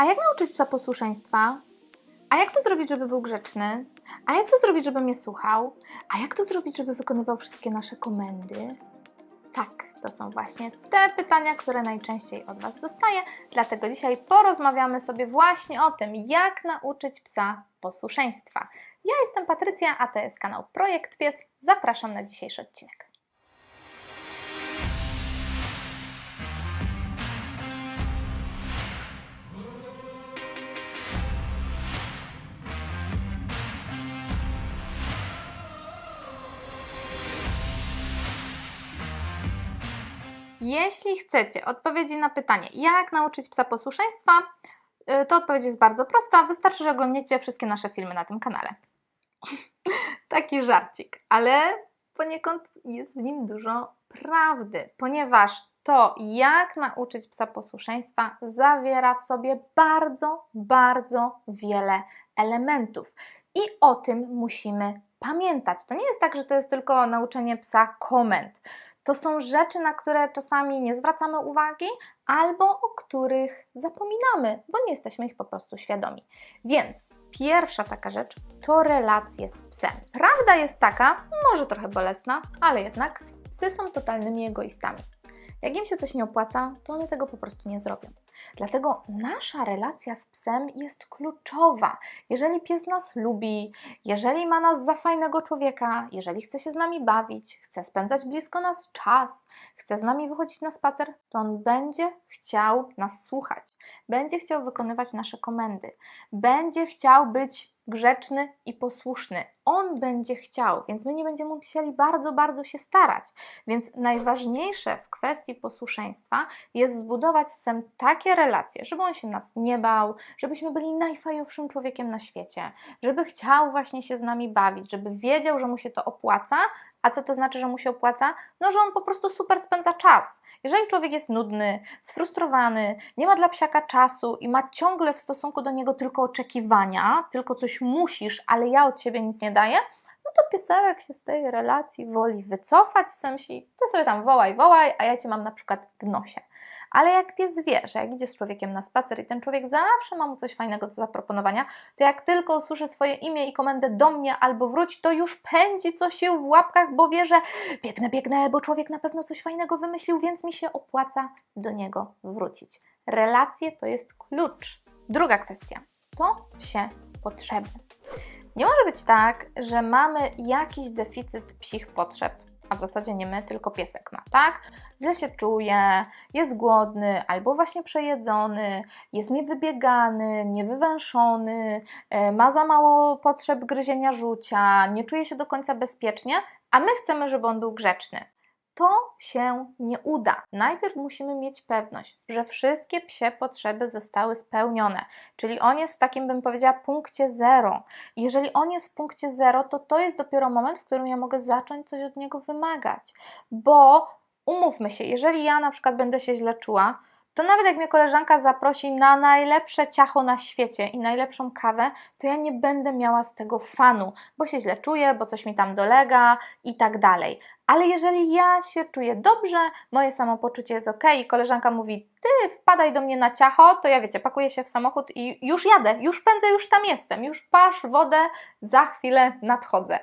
A jak nauczyć psa posłuszeństwa? A jak to zrobić, żeby był grzeczny? A jak to zrobić, żeby mnie słuchał? A jak to zrobić, żeby wykonywał wszystkie nasze komendy? Tak, to są właśnie te pytania, które najczęściej od Was dostaję. Dlatego dzisiaj porozmawiamy sobie właśnie o tym, jak nauczyć psa posłuszeństwa. Ja jestem Patrycja, a to jest kanał Projekt Pies. Zapraszam na dzisiejszy odcinek. Jeśli chcecie odpowiedzi na pytanie, jak nauczyć psa posłuszeństwa, y, to odpowiedź jest bardzo prosta. Wystarczy, że oglądniecie wszystkie nasze filmy na tym kanale. Taki żarcik, ale poniekąd jest w nim dużo prawdy, ponieważ to, jak nauczyć psa posłuszeństwa, zawiera w sobie bardzo, bardzo wiele elementów. I o tym musimy pamiętać. To nie jest tak, że to jest tylko nauczenie psa komend. To są rzeczy, na które czasami nie zwracamy uwagi albo o których zapominamy, bo nie jesteśmy ich po prostu świadomi. Więc pierwsza taka rzecz to relacje z psem. Prawda jest taka, może trochę bolesna, ale jednak psy są totalnymi egoistami. Jak im się coś nie opłaca, to one tego po prostu nie zrobią. Dlatego nasza relacja z psem jest kluczowa. Jeżeli pies nas lubi, jeżeli ma nas za fajnego człowieka, jeżeli chce się z nami bawić, chce spędzać blisko nas czas, chce z nami wychodzić na spacer, to on będzie chciał nas słuchać, będzie chciał wykonywać nasze komendy, będzie chciał być grzeczny i posłuszny. On będzie chciał, więc my nie będziemy musieli bardzo, bardzo się starać. Więc najważniejsze w kwestii posłuszeństwa jest zbudować z psem takie relacje, żeby on się nas nie bał, żebyśmy byli najfajowszym człowiekiem na świecie, żeby chciał właśnie się z nami bawić, żeby wiedział, że mu się to opłaca, a co to znaczy, że mu się opłaca? No, że on po prostu super spędza czas. Jeżeli człowiek jest nudny, sfrustrowany, nie ma dla psiaka czasu i ma ciągle w stosunku do niego tylko oczekiwania, tylko coś musisz, ale ja od siebie nic nie daję, no to piesełek się z tej relacji woli wycofać, sam się, ty sobie tam wołaj, wołaj, a ja cię mam na przykład w nosie. Ale jak pies wie, że jak idzie z człowiekiem na spacer i ten człowiek zawsze ma mu coś fajnego do zaproponowania, to jak tylko usłyszy swoje imię i komendę do mnie albo wróć, to już pędzi co się w łapkach, bo wie, że biegnę, biegnę, bo człowiek na pewno coś fajnego wymyślił, więc mi się opłaca do niego wrócić. Relacje to jest klucz. Druga kwestia to się potrzeby. Nie może być tak, że mamy jakiś deficyt psich potrzeb, a w zasadzie nie my, tylko piesek ma, tak? Źle się czuje, jest głodny albo właśnie przejedzony, jest niewybiegany, niewywęszony, e, ma za mało potrzeb gryzienia żucia, nie czuje się do końca bezpiecznie, a my chcemy, żeby on był grzeczny. To się nie uda. Najpierw musimy mieć pewność, że wszystkie psie potrzeby zostały spełnione, czyli on jest w takim, bym powiedziała, punkcie zero. Jeżeli on jest w punkcie zero, to to jest dopiero moment, w którym ja mogę zacząć coś od niego wymagać. Bo umówmy się, jeżeli ja na przykład będę się źle czuła, to nawet jak mnie koleżanka zaprosi na najlepsze ciacho na świecie i najlepszą kawę, to ja nie będę miała z tego fanu, bo się źle czuję, bo coś mi tam dolega i tak dalej. Ale jeżeli ja się czuję dobrze, moje samopoczucie jest ok i koleżanka mówi, ty wpadaj do mnie na ciacho, to ja wiecie, pakuję się w samochód i już jadę, już pędzę, już tam jestem, już pasz wodę, za chwilę nadchodzę.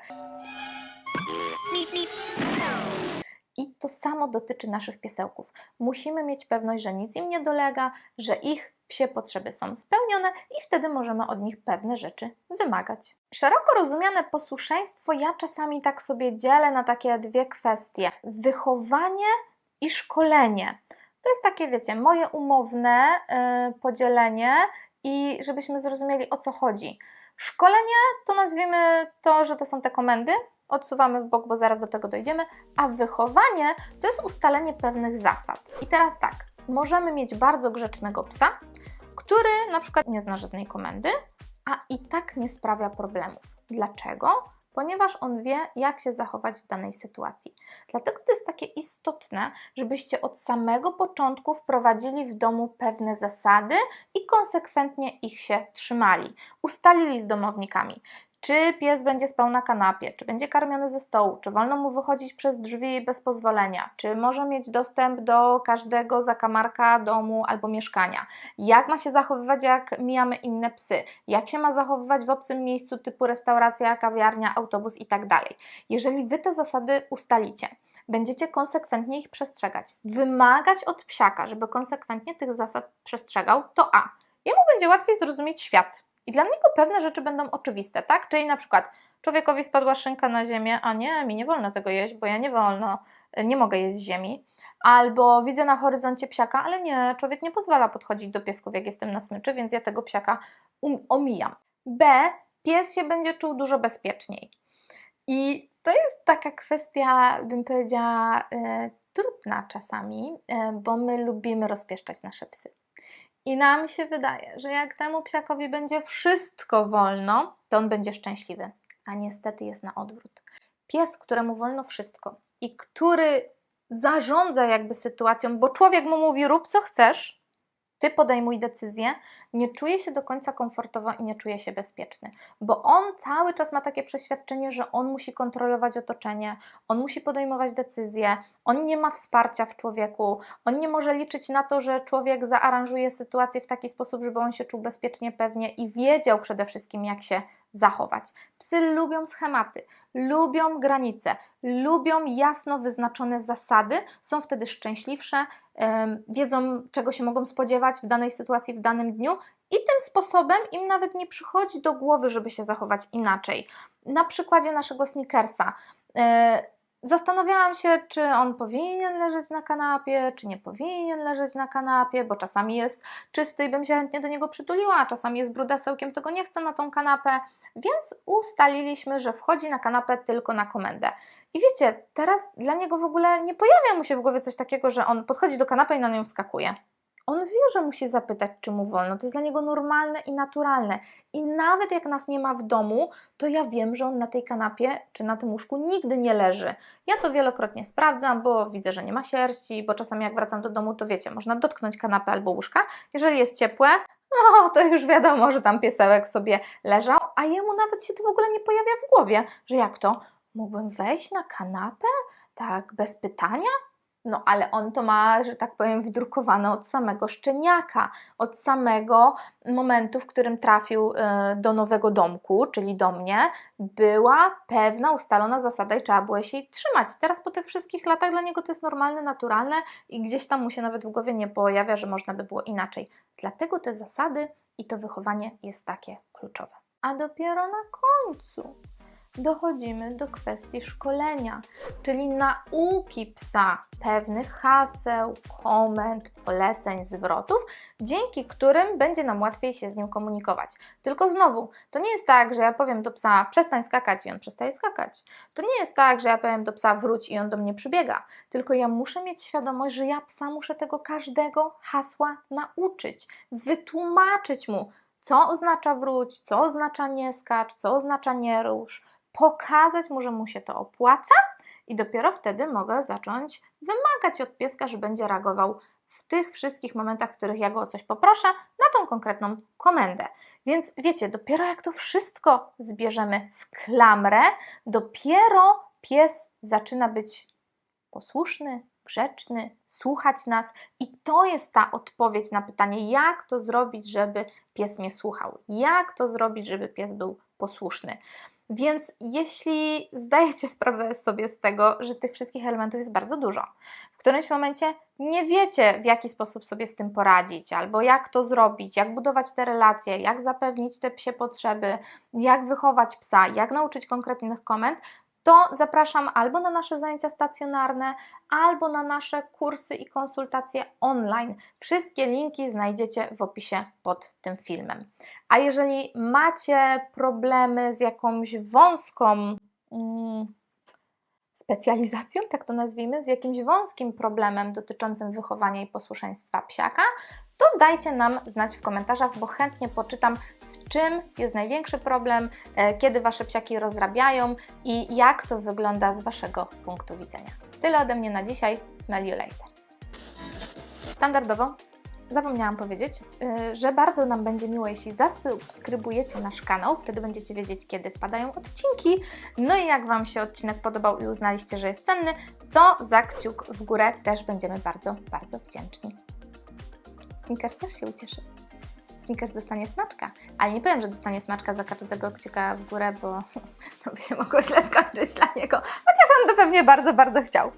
I to samo dotyczy naszych piesełków. Musimy mieć pewność, że nic im nie dolega, że ich psie potrzeby są spełnione i wtedy możemy od nich pewne rzeczy wymagać. Szeroko rozumiane posłuszeństwo ja czasami tak sobie dzielę na takie dwie kwestie: wychowanie i szkolenie. To jest takie, wiecie, moje umowne yy, podzielenie i żebyśmy zrozumieli o co chodzi. Szkolenie to nazwijmy to, że to są te komendy, odsuwamy w bok, bo zaraz do tego dojdziemy, a wychowanie to jest ustalenie pewnych zasad. I teraz tak, możemy mieć bardzo grzecznego psa, który na przykład nie zna żadnej komendy, a i tak nie sprawia problemów. Dlaczego? Ponieważ on wie, jak się zachować w danej sytuacji. Dlatego to jest takie istotne, żebyście od samego początku wprowadzili w domu pewne zasady i konsekwentnie ich się trzymali. Ustalili z domownikami czy pies będzie spał na kanapie, czy będzie karmiony ze stołu, czy wolno mu wychodzić przez drzwi bez pozwolenia, czy może mieć dostęp do każdego zakamarka domu albo mieszkania, jak ma się zachowywać, jak mijamy inne psy, jak się ma zachowywać w obcym miejscu typu restauracja, kawiarnia, autobus itd. Jeżeli Wy te zasady ustalicie, będziecie konsekwentnie ich przestrzegać, wymagać od psiaka, żeby konsekwentnie tych zasad przestrzegał, to A. Jemu będzie łatwiej zrozumieć świat i dla niego pewne rzeczy będą oczywiste, tak? Czyli na przykład człowiekowi spadła szynka na ziemię, a nie, mi nie wolno tego jeść, bo ja nie wolno, nie mogę jeść ziemi. Albo widzę na horyzoncie psiaka, ale nie, człowiek nie pozwala podchodzić do piesków, jak jestem na smyczy, więc ja tego psiaka um, omijam. B. Pies się będzie czuł dużo bezpieczniej. I to jest taka kwestia, bym powiedziała, e, trudna czasami, e, bo my lubimy rozpieszczać nasze psy. I nam się wydaje, że jak temu psiakowi będzie wszystko wolno, to on będzie szczęśliwy. A niestety jest na odwrót. Pies, któremu wolno wszystko i który zarządza jakby sytuacją, bo człowiek mu mówi: rób co chcesz, ty podejmuj decyzję, nie czuje się do końca komfortowo i nie czuje się bezpieczny, bo on cały czas ma takie przeświadczenie, że on musi kontrolować otoczenie, on musi podejmować decyzje, on nie ma wsparcia w człowieku, on nie może liczyć na to, że człowiek zaaranżuje sytuację w taki sposób, żeby on się czuł bezpiecznie, pewnie i wiedział przede wszystkim, jak się zachować. Psy lubią schematy, lubią granice, lubią jasno wyznaczone zasady, są wtedy szczęśliwsze, wiedzą, czego się mogą spodziewać w danej sytuacji, w danym dniu i tym sposobem im nawet nie przychodzi do głowy, żeby się zachować inaczej. Na przykładzie naszego sneakersa. Zastanawiałam się, czy on powinien leżeć na kanapie, czy nie powinien leżeć na kanapie, bo czasami jest czysty i bym się chętnie do niego przytuliła, a czasami jest brudesełkiem, tego nie chcę na tą kanapę. Więc ustaliliśmy, że wchodzi na kanapę tylko na komendę. I wiecie, teraz dla niego w ogóle nie pojawia mu się w głowie coś takiego, że on podchodzi do kanapy i na nią wskakuje. On wie, że musi zapytać, czy mu wolno. To jest dla niego normalne i naturalne. I nawet jak nas nie ma w domu, to ja wiem, że on na tej kanapie czy na tym łóżku nigdy nie leży. Ja to wielokrotnie sprawdzam, bo widzę, że nie ma sierści, bo czasami jak wracam do domu, to wiecie, można dotknąć kanapy albo łóżka. Jeżeli jest ciepłe, no to już wiadomo, że tam piesełek sobie leżał, a jemu nawet się to w ogóle nie pojawia w głowie, że jak to? Mógłbym wejść na kanapę? Tak, bez pytania? No ale on to ma, że tak powiem, wdrukowane od samego szczeniaka, od samego momentu, w którym trafił e, do nowego domku, czyli do mnie, była pewna ustalona zasada i trzeba było się jej trzymać. Teraz po tych wszystkich latach dla niego to jest normalne, naturalne i gdzieś tam mu się nawet w głowie nie pojawia, że można by było inaczej. Dlatego te zasady i to wychowanie jest takie kluczowe. A dopiero na końcu dochodzimy do kwestii szkolenia, czyli nauki psa pewnych haseł, komend, poleceń, zwrotów, dzięki którym będzie nam łatwiej się z nim komunikować. Tylko znowu, to nie jest tak, że ja powiem do psa przestań skakać i on przestaje skakać. To nie jest tak, że ja powiem do psa wróć i on do mnie przybiega. Tylko ja muszę mieć świadomość, że ja psa muszę tego każdego hasła nauczyć, wytłumaczyć mu, co oznacza wróć, co oznacza nie skacz, co oznacza nie rusz, pokazać mu, że mu się to opłaca i dopiero wtedy mogę zacząć wymagać od pieska, że będzie reagował w tych wszystkich momentach, w których ja go o coś poproszę, na tą konkretną komendę. Więc wiecie, dopiero jak to wszystko zbierzemy w klamrę, dopiero pies zaczyna być posłuszny, grzeczny, słuchać nas i to jest ta odpowiedź na pytanie, jak to zrobić, żeby pies mnie słuchał, jak to zrobić, żeby pies był posłuszny. Więc jeśli zdajecie sprawę sobie z tego, że tych wszystkich elementów jest bardzo dużo, w którymś momencie nie wiecie, w jaki sposób sobie z tym poradzić, albo jak to zrobić, jak budować te relacje, jak zapewnić te psie potrzeby, jak wychować psa, jak nauczyć konkretnych komend, to zapraszam albo na nasze zajęcia stacjonarne, albo na nasze kursy i konsultacje online. Wszystkie linki znajdziecie w opisie pod tym filmem. A jeżeli macie problemy z jakąś wąską mm, specjalizacją, tak to nazwijmy, z jakimś wąskim problemem dotyczącym wychowania i posłuszeństwa psiaka, to dajcie nam znać w komentarzach, bo chętnie poczytam, czym jest największy problem, e, kiedy Wasze psiaki rozrabiają i jak to wygląda z Waszego punktu widzenia. Tyle ode mnie na dzisiaj. Smell you later. Standardowo zapomniałam powiedzieć, yy, że bardzo nam będzie miło, jeśli zasubskrybujecie nasz kanał, wtedy będziecie wiedzieć, kiedy wpadają odcinki. No i jak Wam się odcinek podobał i uznaliście, że jest cenny, to za kciuk w górę też będziemy bardzo, bardzo wdzięczni. Snickers też się ucieszy. Snickers dostanie smaczka, ale nie powiem, że dostanie smaczka za każdego kciuka w górę, bo to by się mogło źle skończyć dla niego. Chociaż on by pewnie bardzo, bardzo chciał.